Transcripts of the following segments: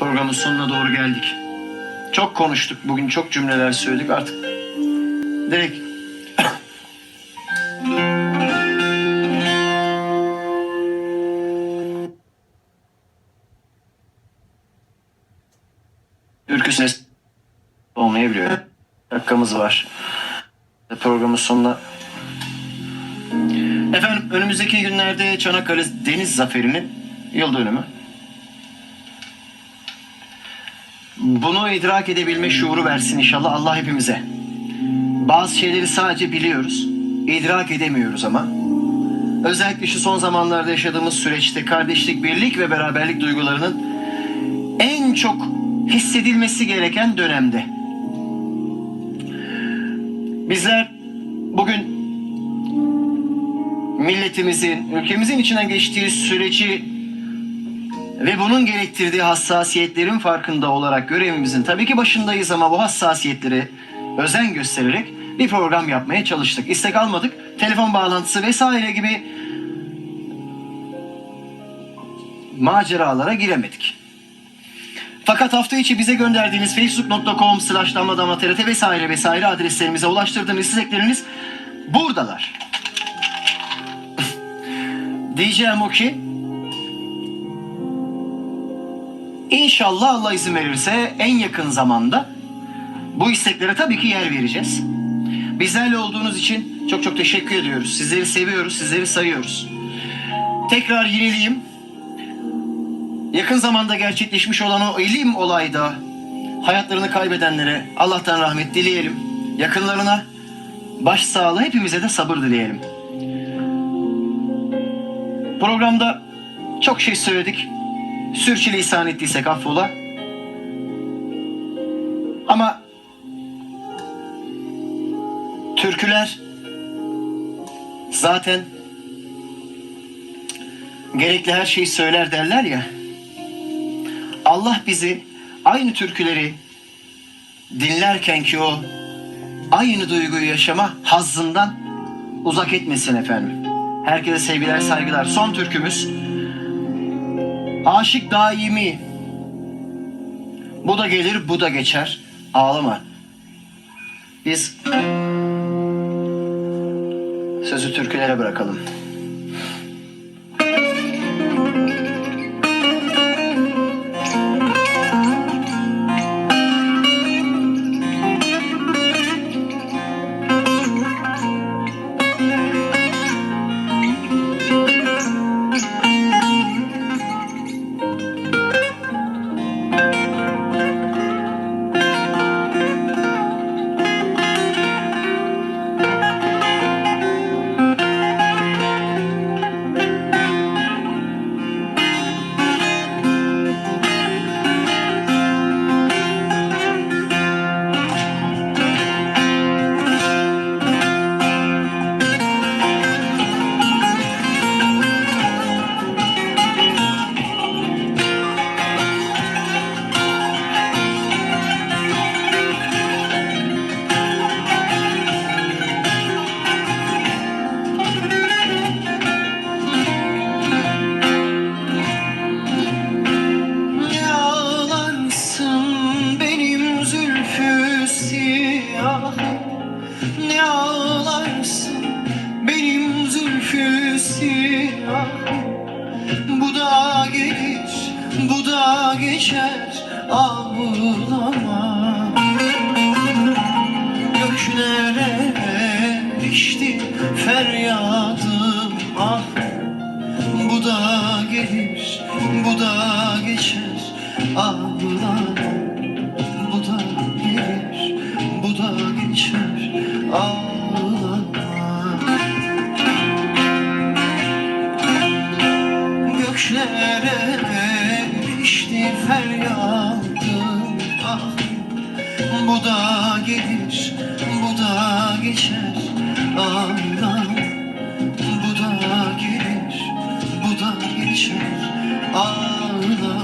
Programın sonuna doğru geldik. Çok konuştuk bugün, çok cümleler söyledik artık. Direkt Ürkü ses olmayabiliyor. Dakikamız var. Programın sonuna Efendim önümüzdeki günlerde Çanakkale Deniz Zaferi'nin yıl dönümü. Bunu idrak edebilme şuuru versin inşallah Allah hepimize. Bazı şeyleri sadece biliyoruz, idrak edemiyoruz ama. Özellikle şu son zamanlarda yaşadığımız süreçte kardeşlik, birlik ve beraberlik duygularının en çok hissedilmesi gereken dönemde. Bizler bugün milletimizin, ülkemizin içinden geçtiği süreci ve bunun gerektirdiği hassasiyetlerin farkında olarak görevimizin tabii ki başındayız ama bu hassasiyetleri özen göstererek bir program yapmaya çalıştık. İstek almadık. Telefon bağlantısı vesaire gibi maceralara giremedik. Fakat hafta içi bize gönderdiğiniz facebook.com slash damladamlatrt vesaire vesaire adreslerimize ulaştırdığınız istekleriniz buradalar. Diyeceğim o ki İnşallah Allah izin verirse en yakın zamanda bu isteklere tabii ki yer vereceğiz. Bizlerle olduğunuz için çok çok teşekkür ediyoruz. Sizleri seviyoruz, sizleri sayıyoruz. Tekrar yineleyeyim. Yakın zamanda gerçekleşmiş olan o elim olayda hayatlarını kaybedenlere Allah'tan rahmet dileyelim. Yakınlarına başsağlığı hepimize de sabır dileyelim. Programda çok şey söyledik. Sürçülisan ettiysek affola. Ama türküler zaten gerekli her şeyi söyler derler ya. Allah bizi aynı türküleri dinlerken ki o aynı duyguyu yaşama hazzından uzak etmesin efendim. Herkese sevgiler, saygılar. Son türkümüz Aşık daimi. Bu da gelir, bu da geçer. Ağlama. Biz sözü türkülere bırakalım. Ne ağlarsın benim zülfü Bu da gelir bu da geçer ağlama. Göklere erişti feryadım ah. Bu da gelir, bu da geçer ağlama ağlama Göklere erişti feryadım ah Bu da gelir, bu da geçer. Ağlama bu da gelir, bu da geçer. Ağlama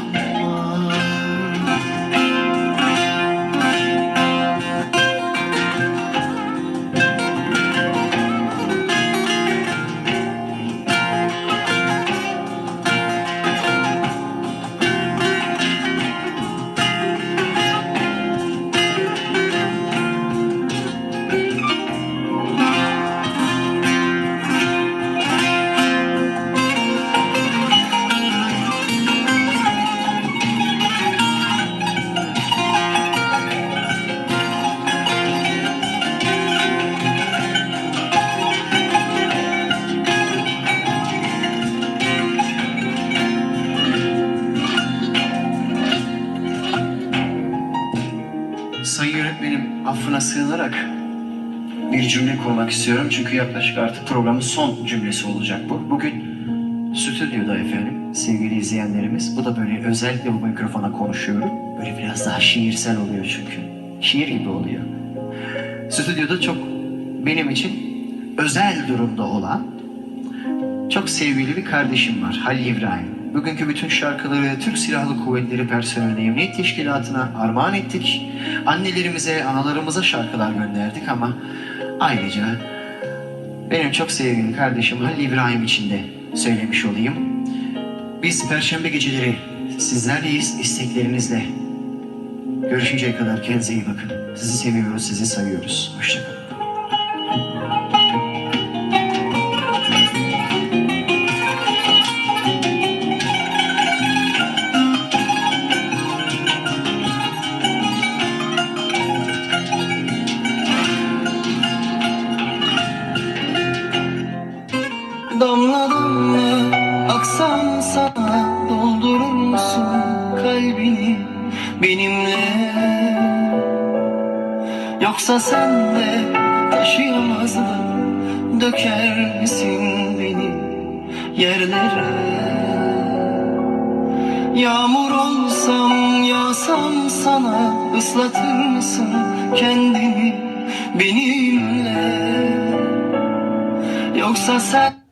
affına sığınarak bir cümle kurmak istiyorum. Çünkü yaklaşık artık programın son cümlesi olacak bu. Bugün stüdyoda efendim sevgili izleyenlerimiz. Bu da böyle özellikle bu mikrofona konuşuyorum. Böyle biraz daha şiirsel oluyor çünkü. Şiir gibi oluyor. Stüdyoda çok benim için özel durumda olan çok sevgili bir kardeşim var Halil İbrahim. Bugünkü bütün şarkıları Türk Silahlı Kuvvetleri Personeli Emniyet Teşkilatı'na armağan ettik. Annelerimize, analarımıza şarkılar gönderdik ama ayrıca benim çok sevgili kardeşim Halil İbrahim için de söylemiş olayım. Biz Perşembe geceleri sizlerleyiz isteklerinizle. Görüşünceye kadar kendinize iyi bakın. Sizi seviyoruz, sizi sayıyoruz. Hoşçakalın. Kalbini benimle. Yoksa sen de taşıyamazdın döker misin beni yerlere? Yağmur olsam yağsam sana ıslatır mısın kendini benimle? Yoksa sen